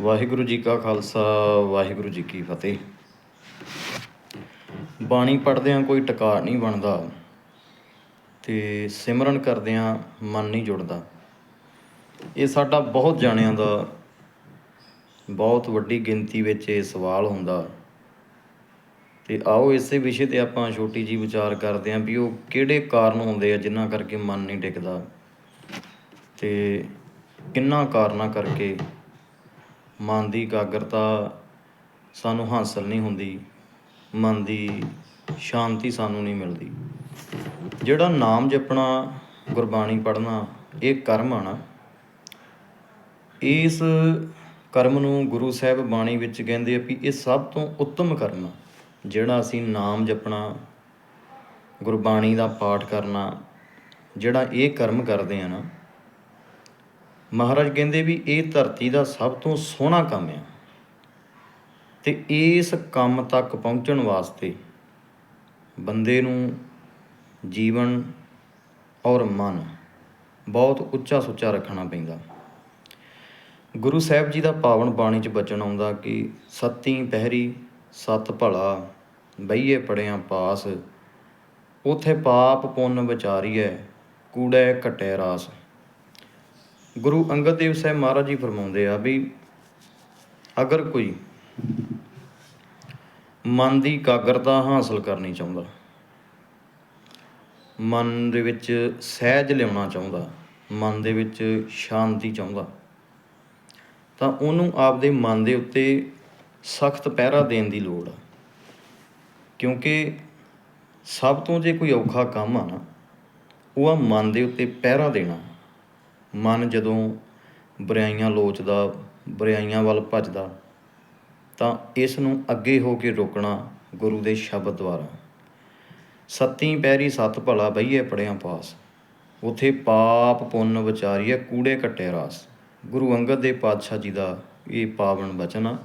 ਵਾਹਿਗੁਰੂ ਜੀ ਕਾ ਖਾਲਸਾ, ਵਾਹਿਗੁਰੂ ਜੀ ਕੀ ਫਤਿਹ। ਬਾਣੀ ਪੜ੍ਹਦਿਆਂ ਕੋਈ ਟਿਕਾ ਨਹੀਂ ਬਣਦਾ ਤੇ ਸਿਮਰਨ ਕਰਦਿਆਂ ਮਨ ਨਹੀਂ ਜੁੜਦਾ। ਇਹ ਸਾਡਾ ਬਹੁਤ ਜਾਣਿਆਂ ਦਾ ਬਹੁਤ ਵੱਡੀ ਗਿਣਤੀ ਵਿੱਚ ਇਹ ਸਵਾਲ ਹੁੰਦਾ। ਤੇ ਆਓ ਇਸੇ ਵਿਸ਼ੇ ਤੇ ਆਪਾਂ ਛੋਟੀ ਜੀ ਵਿਚਾਰ ਕਰਦੇ ਆਂ ਵੀ ਉਹ ਕਿਹੜੇ ਕਾਰਨ ਹੁੰਦੇ ਆ ਜਿਨ੍ਹਾਂ ਕਰਕੇ ਮਨ ਨਹੀਂ ਟਿਕਦਾ ਤੇ ਕਿੰਨਾ ਕਾਰਨਾਂ ਕਰਕੇ ਮਨ ਦੀ ਇਕਾਗਰਤਾ ਸਾਨੂੰ ਹਾਸਲ ਨਹੀਂ ਹੁੰਦੀ, ਮਨ ਦੀ ਸ਼ਾਂਤੀ ਸਾਨੂੰ ਨਹੀਂ ਮਿਲਦੀ। ਜਿਹੜਾ ਨਾਮ ਜਪਣਾ, ਗੁਰਬਾਣੀ ਪੜ੍ਹਨਾ, ਇਹ ਕਰਮ ਆ ਨਾ, ਇਸ ਕਰਮ ਨੂੰ ਗੁਰੂ ਸਾਹਿਬ ਬਾਣੀ ਵਿੱਚ ਕਹਿੰਦੇ ਆ ਵੀ ਇਹ ਸਭ ਤੋਂ ਉੱਤਮ ਕਰਮ ਆ। ਜਿਹੜਾ ਅਸੀਂ ਨਾਮ ਜਪਣਾ, ਗੁਰਬਾਣੀ ਦਾ ਪਾਠ ਕਰਨਾ, ਜਿਹੜਾ ਇਹ ਕਰਮ ਕਰਦੇ ਆ ਨਾ ਮਹਾਰਾਜ ਕਹਿੰਦੇ ਵੀ ਇਹ ਧਰਤੀ ਦਾ ਸਭ ਤੋਂ ਸੋਹਣਾ ਕੰਮ ਆ। ਤੇ ਇਸ ਕੰਮ ਤੱਕ ਪਹੁੰਚਣ ਵਾਸਤੇ ਬੰਦੇ ਨੂੰ ਜੀਵਨ ਔਰ ਮਨ ਬਹੁਤ ਉੱਚਾ ਸੁੱਚਾ ਰੱਖਣਾ ਪੈਂਦਾ। ਗੁਰੂ ਸਾਹਿਬ ਜੀ ਦਾ ਪਾਵਨ ਬਾਣੀ 'ਚ ਬਚਨ ਆਉਂਦਾ ਕਿ ਸੱਤੀ ਪਹਿਰੀ, ਸਤ ਭਲਾ ਬਈਏ ਪੜਿਆ ਪਾਸ, ਉਥੇ ਪਾਪ ਪੁੰਨ ਵਿਚਾਰੀਐ, ਕੂੜੈ ਘਟੈ ਰਾਸ। ਗੁਰੂ ਅੰਗਦ ਦੇਵ ਸਾਹਿਬ ਮਹਾਰਾਜ ਜੀ ਫਰਮਾਉਂਦੇ ਆ ਵੀ ਅਗਰ ਕੋਈ ਮਨ ਦੀ ਇਕਾਗਰਤਾ ਹਾਸਲ ਕਰਨੀ ਚਾਹੁੰਦਾ, ਮਨ ਦੇ ਵਿੱਚ ਸਹਿਜ ਲਿਆਉਣਾ ਚਾਹੁੰਦਾ, ਮਨ ਦੇ ਵਿੱਚ ਸ਼ਾਂਤੀ ਚਾਹੁੰਦਾ, ਤਾਂ ਉਹਨੂੰ ਆਪਦੇ ਮਨ ਦੇ ਉੱਤੇ ਸਖਤ ਪਹਿਰਾ ਦੇਣ ਦੀ ਲੋੜ ਆ। ਕਿਉਂਕਿ ਸਭ ਤੋਂ ਜੇ ਕੋਈ ਔਖਾ ਕੰਮ ਆ ਨਾ, ਉਹ ਆ ਮਨ ਦੇ ਉੱਤੇ ਪਹਿਰਾ ਦੇਣਾ। ਮਨ ਜਦੋਂ ਬੁਰਾਈਆਂ ਲੋਚਦਾ, ਬੁਰਾਈਆਂ ਵੱਲ ਭੱਜਦਾ, ਤਾਂ ਇਸ ਨੂੰ ਅੱਗੇ ਹੋ ਕੇ ਰੋਕਣਾ ਗੁਰੂ ਦੇ ਸ਼ਬਦ ਦੁਆਰਾ। ਸੱਤੀ ਪੈਰੀ ਸਤ ਭਲਾ ਬਈਏ ਪੜਿਆ ਪਾਸ। ਉਥੇ ਪਾਪ ਪੁੰਨ ਵਿਚਾਰੀਏ ਕੂੜੇ ਕੱਟੇ ਰਾਸ। ਗੁਰੂ ਅੰਗਦ ਦੇ ਪਾਤਸ਼ਾਹ ਜੀ ਦਾ ਇਹ ਪਾਵਨ ਬਚਨ ਆ।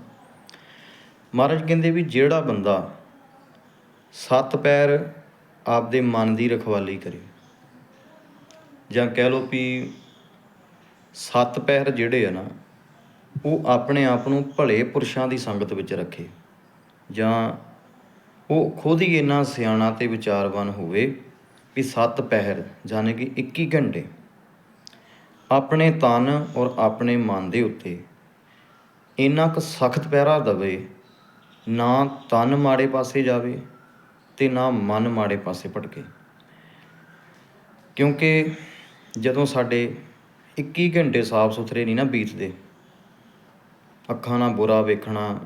ਮਹਾਰਾਜ ਕਹਿੰਦੇ ਵੀ ਜਿਹੜਾ ਬੰਦਾ ਸੱਤ ਪੈਰ ਆਪਦੇ ਮਨ ਦੀ ਰਖਵਾਲੀ ਕਰੇ, ਜਾਂ ਕਹਿ ਲਓ ਵੀ ਸੱਤ ਪਹਿਰ ਜਿਹੜੇ ਆ ਨਾ, ਉਹ ਆਪਣੇ ਆਪ ਨੂੰ ਭਲੇ ਪੁਰਸ਼ਾਂ ਦੀ ਸੰਗਤ ਵਿੱਚ ਰੱਖੇ। ਜਾਂ ਉਹ ਖੁਦ ਹੀ ਇੰਨਾ ਸਿਆਣਾ ਤੇ ਵਿਚਾਰਵਾਨ ਹੋਵੇ ਵੀ ਸੱਤ ਪਹਿਰ ਯਾਨੀ ਕਿ 21 ਘੰਟੇ, ਆਪਣੇ ਤਨ ਔਰ ਆਪਣੇ ਮਨ ਦੇ ਉੱਤੇ ਇੰਨਾ ਕੁ ਸਖਤ ਪਹਿਰਾ ਦਵੇ, ਨਾ ਤਨ ਮਾੜੇ ਪਾਸੇ ਜਾਵੇ ਤੇ ਨਾ ਮਨ ਮਾੜੇ ਪਾਸੇ ਭਟਕੇ। ਕਿਉਂਕਿ ਜਦੋਂ ਸਾਡੇ 21 ਘੰਟੇ ਸਾਫ਼ ਸੁਥਰੇ ਨਹੀਂ ਨਾ ਬੀਤਦੇ। ਅੱਖਾਂ ਨਾਲ ਬੁਰਾ ਵੇਖਣਾ,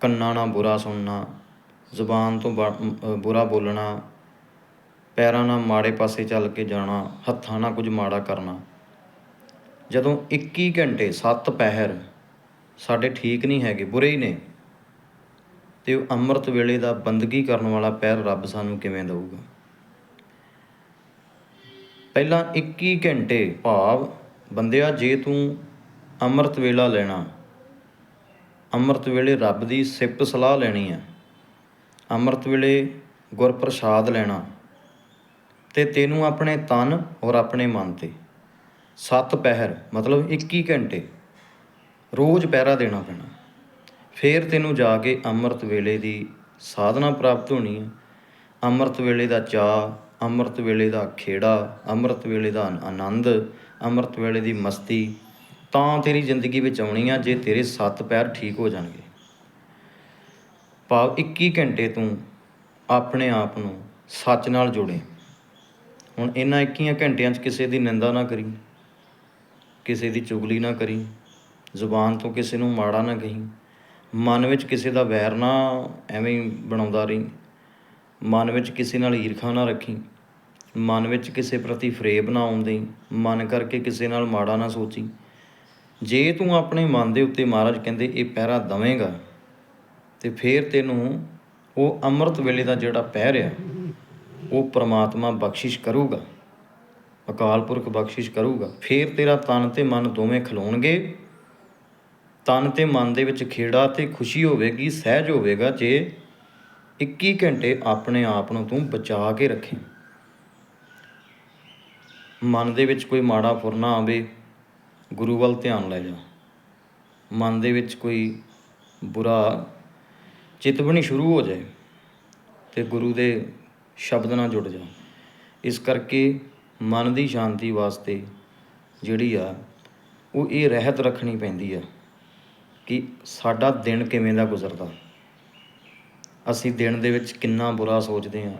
ਕੰਨਾਂ ਨਾਲ ਬੁਰਾ ਸੁਣਨਾ, ਜ਼ੁਬਾਨ ਤੋਂ ਬ- ਬੁਰਾ ਬੋਲਣਾ, ਪੈਰਾਂ ਨਾਲ ਮਾੜੇ ਪਾਸੇ ਚੱਲ ਕੇ ਜਾਣਾ, ਹੱਥਾਂ ਨਾਲ ਕੁਝ ਮਾੜਾ ਕਰਨਾ। ਜਦੋਂ 21 ਘੰਟੇ 7 ਪਹਿਰ ਸਾਡੇ ਠੀਕ ਨਹੀਂ ਹੈਗੇ, ਬੁਰੇ ਹੀ ਨੇ, ਤੇ ਉਹ ਅੰਮ੍ਰਿਤ ਵੇਲੇ ਦਾ ਬੰਦਗੀ ਕਰਨ ਵਾਲਾ ਪੈਰ ਰੱਬ ਸਾਨੂੰ ਕਿਵੇਂ ਦਊਗਾ? ਪਹਿਲਾਂ 21 ਘੰਟੇ ਭਾਵ, ਬੰਦਿਆ, ਜੇ ਤੂੰ ਅੰਮ੍ਰਿਤ ਵੇਲਾ ਲੈਣਾ, ਅੰਮ੍ਰਿਤ ਵੇਲੇ ਰੱਬ ਦੀ ਸਿਫਤ ਸਲਾਹ ਲੈਣੀ ਹੈ, ਅੰਮ੍ਰਿਤ ਵੇਲੇ ਗੁਰਪ੍ਰਸ਼ਾਦ ਲੈਣਾ, ਤੇ ਤੈਨੂੰ ਆਪਣੇ ਤਨ ਔਰ ਆਪਣੇ ਮਨ ਤੇ ਸੱਤ ਪਹਿਰ, ਮਤਲਬ 21 ਘੰਟੇ, ਰੋਜ਼ ਪਹਿਰਾ ਦੇਣਾ ਪੈਣਾ। ਫੇਰ ਤੈਨੂੰ ਜਾ ਕੇ ਅੰਮ੍ਰਿਤ ਵੇਲੇ ਦੀ ਸਾਧਨਾ ਪ੍ਰਾਪਤ ਹੋਣੀ ਹੈ। ਅੰਮ੍ਰਿਤ ਵੇਲੇ ਦਾ ਚਾਹ ਅੰਮ੍ਰਿਤ ਵੇਲੇ ਦਾ ਖੇੜਾ, ਅੰਮ੍ਰਿਤ ਵੇਲੇ ਦਾ ਆਨੰਦ, ਅੰਮ੍ਰਿਤ ਵੇਲੇ ਦੀ ਮਸਤੀ, ਤਾਂ ਤੇਰੀ ਜ਼ਿੰਦਗੀ ਵਿੱਚ ਆਉਣੀ ਆ ਜੇ ਤੇਰੇ ਸੱਤ ਪੈਰ ਠੀਕ ਹੋ ਜਾਣਗੇ। ਭਾਵ 21 ਘੰਟੇ ਤੂੰ ਆਪਣੇ ਆਪ ਨੂੰ ਸੱਚ ਨਾਲ ਜੋੜੇ। ਹੁਣ ਇਹਨਾਂ 21 ਘੰਟਿਆਂ 'ਚ ਕਿਸੇ ਦੀ ਨਿੰਦਾ ਨਾ ਕਰੀ, ਕਿਸੇ ਦੀ ਚੁਗਲੀ ਨਾ ਕਰੀ, ਜ਼ੁਬਾਨ ਤੋਂ ਕਿਸੇ ਨੂੰ ਮਾੜਾ ਨਾ ਕਹੀ, ਮਨ ਵਿੱਚ ਕਿਸੇ ਦਾ ਵੈਰ ਨਾ ਐਵੇਂ ਬਣਾਉਂਦਾ ਰਹੀ, ਮਨ ਵਿੱਚ ਕਿਸੇ ਨਾਲ ਈਰਖਾ ਨਾ ਰੱਖੀ ਮਨ ਵਿੱਚ ਕਿਸੇ ਪ੍ਰਤੀ ਫਰੇਬ ਨਾ ਆਉਂਦੀ ਮਨ ਕਰਕੇ ਕਿਸੇ ਨਾਲ ਮਾੜਾ ਨਾ ਸੋਚੀ। ਜੇ ਤੂੰ ਆਪਣੇ ਮਨ ਦੇ ਉੱਤੇ ਮਹਾਰਾਜ ਕਹਿੰਦੇ ਇਹ ਪਹਿਰਾ ਦਵੇਂਗਾ, ਤੇ ਫੇਰ ਤੈਨੂੰ ਉਹ ਅੰਮ੍ਰਿਤ ਵੇਲੇ ਦਾ ਜਿਹੜਾ ਪਹਿਰ ਆ, ਉਹ ਪ੍ਰਮਾਤਮਾ ਬਖਸ਼ਿਸ਼ ਕਰੂਗਾ। ਅਕਾਲ ਪੁਰਖ ਬਖਸ਼ਿਸ਼ ਕਰੂਗਾ। ਫੇਰ ਤੇਰਾ ਤਨ ਤੇ ਮਨ ਦੋਵੇਂ ਖਲੋਣਗੇ। ਤਨ ਤੇ ਮਨ ਦੇ ਵਿੱਚ ਖੇੜਾ ਤੇ ਖੁਸ਼ੀ ਹੋਵੇਗੀ, ਸਹਿਜ ਹੋਵੇਗਾ ਜੇ 21 ਘੰਟੇ ਆਪਣੇ ਆਪ ਨੂੰ ਤੂੰ ਬਚਾ ਕੇ ਰੱਖੇ। ਮਨ ਦੇ ਵਿੱਚ ਕੋਈ ਮਾੜਾ ਫੁਰਨਾ ਆਵੇ, ਗੁਰੂ ਵੱਲ ਧਿਆਨ ਲੈ ਜਾ। ਮਨ ਦੇ ਵਿੱਚ ਕੋਈ ਬੁਰਾ ਚਿਤਵਣੀ ਸ਼ੁਰੂ ਹੋ ਜਾਏ ਤੇ ਗੁਰੂ ਦੇ ਸ਼ਬਦ ਨਾਲ ਜੁੜ ਜਾ। ਇਸ ਕਰਕੇ ਮਨ ਦੀ ਸ਼ਾਂਤੀ ਵਾਸਤੇ ਜਿਹੜੀ ਆ, ਉਹ ਇਹ ਰਹਿਤ ਰੱਖਣੀ ਪੈਂਦੀ ਆ ਕਿ ਸਾਡਾ ਦਿਨ ਕਿਵੇਂ ਦਾ ਗੁਜ਼ਰਦਾ। ਅਸੀਂ ਦਿਨ ਦੇ ਵਿੱਚ ਕਿੰਨਾ ਬੁਰਾ ਸੋਚਦੇ ਹਾਂ,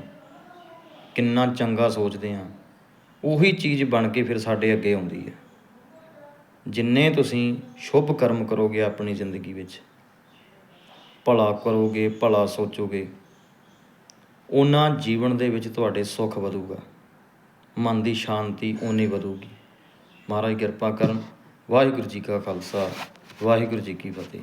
ਕਿੰਨਾ ਚੰਗਾ ਸੋਚਦੇ ਹਾਂ ਉਹੀ ਚੀਜ਼ ਬਣ ਕੇ ਫਿਰ ਸਾਡੇ ਅੱਗੇ ਆਉਂਦੀ ਹੈ। ਜਿੰਨੇ ਤੁਸੀਂ ਸ਼ੁਭ ਕਰਮ ਕਰੋਗੇ ਆਪਣੀ ਜ਼ਿੰਦਗੀ ਵਿੱਚ, ਭਲਾ ਕਰੋਗੇ, ਭਲਾ ਸੋਚੋਗੇ, ਉਹਨਾਂ ਜੀਵਨ ਦੇ ਵਿੱਚ ਤੁਹਾਡੇ ਸੁੱਖ ਵਧੂਗਾ। ਮਨ ਦੀ ਸ਼ਾਂਤੀ ਓਨੀ ਵਧੂਗੀ। ਮਹਾਰਾਜ ਕਿਰਪਾ ਕਰਨ। ਵਾਹਿਗੁਰੂ ਜੀ ਕਾ ਖਾਲਸਾ, ਵਾਹਿਗੁਰੂ ਜੀ ਕੀ ਫਤਿਹ।